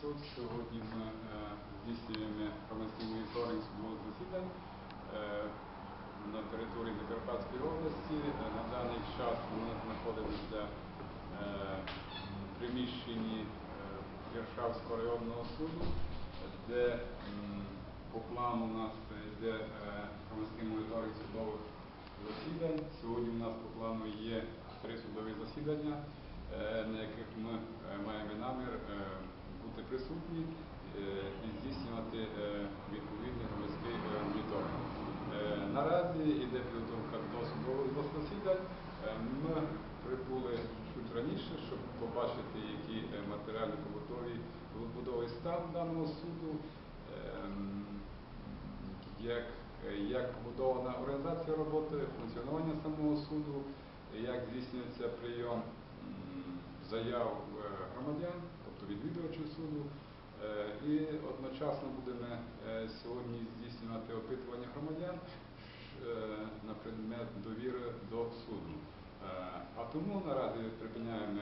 суд. Сьогодні ми е, здійснюємо громадський моніторинг судових засідань е, на території Закарпатської області. Е, На даний час ми знаходимося е, в приміщенні е, Віршавського районного суду, де по плану у нас йде е, громадський моніторинг судових засідань. Сьогодні у нас по плану є три судові засідання, е, на яких ми е, маємо намір е, бути присутні е, і здійснювати е, відповідний громадський е, моніторинг. Е, Наразі йде підготовка до судових засідань. Е, Ми прибули чуть раніше, щоб побачити, які е, матеріально-побутові побудовий стан даного суду. Ем, як, як побудована організація роботи, функціонування самого суду, як здійснюється прийом заяв е, громадян, тобто відвідувачів суду. Е, І одночасно будемо е, сьогодні здійснювати опитування громадян на предмет довіри до суду. А тому наразі припиняємо